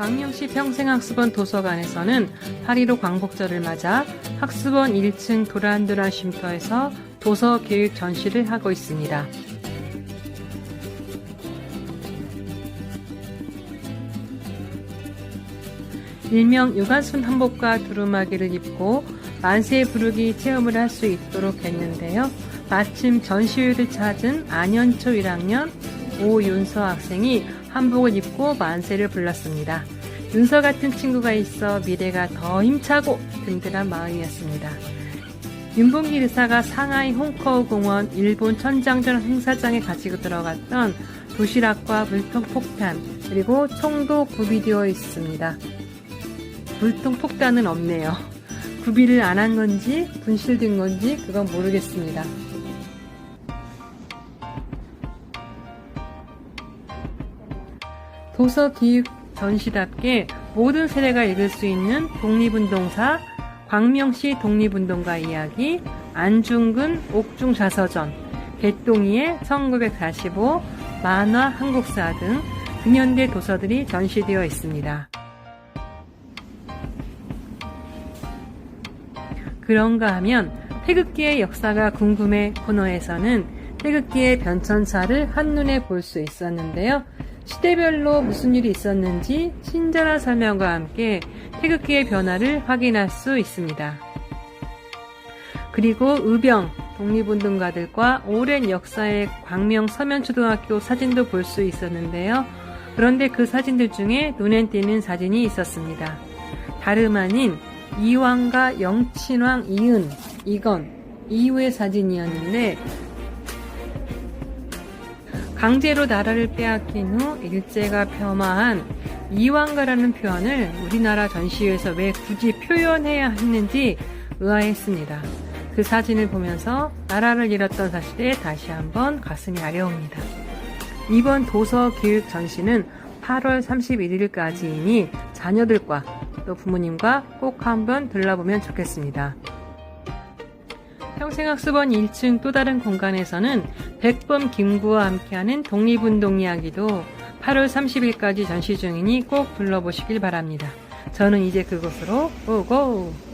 광명시 평생학습원 도서관에서는 8.15 광복절을 맞아 학습원 1층 도란도란 쉼터에서 도서 교육 전시를 하고 있습니다. 일명 유관순 한복과 두루마기를 입고 만세 부르기 체험을 할 수 있도록 했는데요. 마침 전시회를 찾은 안현초 1학년 오윤서 학생이 한복을 입고 만세를 불렀습니다. 윤서 같은 친구가 있어 미래가 더 힘차고 든든한 마음이었습니다. 윤봉기 의사가 상하이 홍커우 공원 일본 천장전 행사장에 가지고 들어갔던 도시락과 물통 폭탄 그리고 총도 구비되어 있습니다. 물통 폭탄은 없네요. 구비를 안 한 건지 분실된 건지 그건 모르겠습니다. 도서 기육 전시답게 모든 세대가 읽을 수 있는 독립운동사, 광명시 독립운동가 이야기, 안중근 옥중 자서전, 개똥이의 1945, 만화 한국사 등 근현대 도서들이 전시되어 있습니다. 그런가 하면 태극기의 역사가 궁금해 코너에서는 태극기의 변천사를 한눈에 볼 수 있었는데요. 시대별로 무슨 일이 있었는지 친절한 설명과 함께 태극기의 변화를 확인할 수 있습니다. 그리고 의병, 독립운동가들과 오랜 역사의 광명 서면초등학교 사진도 볼 수 있었는데요. 그런데 그 사진들 중에 눈에 띄는 사진이 있었습니다. 다름 아닌 이왕과 영친왕 이은, 이건, 이후의 사진이었는데 강제로 나라를 빼앗긴 후 일제가 폄하한 이왕가라는 표현을 우리나라 전시회에서 왜 굳이 표현해야 했는지 의아했습니다. 그 사진을 보면서 나라를 잃었던 사실에 다시 한번 가슴이 아려옵니다. 이번 도서 교육 전시는 8월 31일까지이니 자녀들과 또 부모님과 꼭 한번 들러보면 좋겠습니다. 평생학습원 1층 또 다른 공간에서는 백범 김구와 함께하는 독립운동 이야기도 8월 30일까지 전시 중이니 꼭 둘러보시길 바랍니다. 저는 이제 그곳으로 고고!